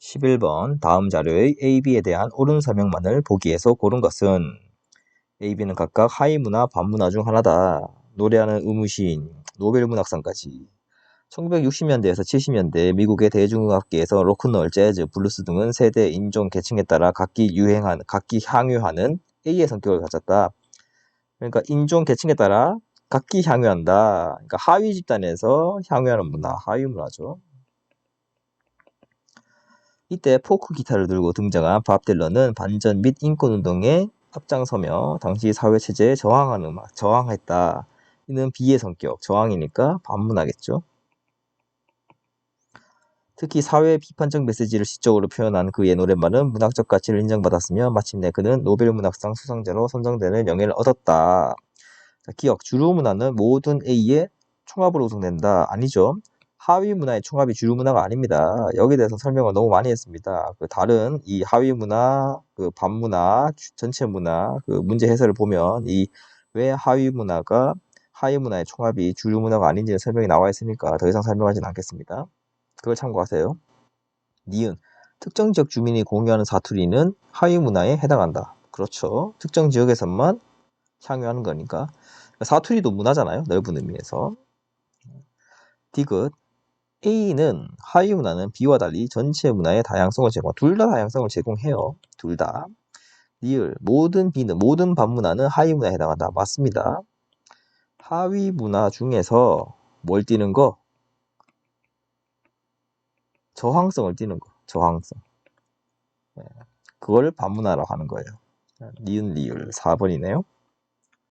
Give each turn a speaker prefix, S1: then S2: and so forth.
S1: 11번 다음 자료의 A, B에 대한 옳은 설명만을 보기에서 고른 것은 A, B는 각각 하위문화, 반문화 중 하나다. 노래하는 의무시인, 노벨문학상까지. 1960년대에서 70년대 미국의 대중음악계에서 로큰롤, 재즈, 블루스 등은 세대, 인종, 계층에 따라 각기 유행하는, 각기 향유하는 A의 성격을 가졌다. 그러니까 인종, 계층에 따라 각기 향유한다. 그러니까 하위 집단에서 향유하는 문화, 하위 문화죠. 이때 포크 기타를 들고 등장한 밥 딜런은 반전 및 인권운동에 앞장서며 당시 사회체제에 저항하는 음악, 저항했다. 이는 비의 성격, 저항이니까 반문하겠죠. 특히 사회 비판적 메시지를 시적으로 표현한 그의 노랫말은 문학적 가치를 인정받았으며 마침내 그는 노벨 문학상 수상자로 선정되는 명예를 얻었다. 자, 기억, 주류 문화는 모든 A의 총합으로 구성된다. 아니죠. 하위 문화의 총합이 주류 문화가 아닙니다. 여기에 대해서 설명을 너무 많이 했습니다. 그 다른 이 하위 문화, 그 반문화, 주- 전체 문화, 그 문제 해설을 보면 이 왜 하위 문화가 하위 문화의 총합이 주류 문화가 아닌지는 설명이 나와 있으니까 더 이상 설명하지는 않겠습니다. 그걸 참고하세요. 니은 특정 지역 주민이 공유하는 사투리는 하위 문화에 해당한다. 그렇죠. 특정 지역에서만 향유하는 거니까 사투리도 문화잖아요. 넓은 의미에서. 디귿 A는 하위 문화는 B와 달리 전체 문화의 다양성을 제공. 둘 다 다양성을 제공해요. 둘 다. 리을 모든 B는 모든 반문화는 하위 문화에 해당한다. 맞습니다. 하위 문화 중에서 뭘 띠는 거? 저항성을 띠는 거. 저항성. 네. 그걸 반문화라고 하는 거예요. 니은 리을 4번이네요.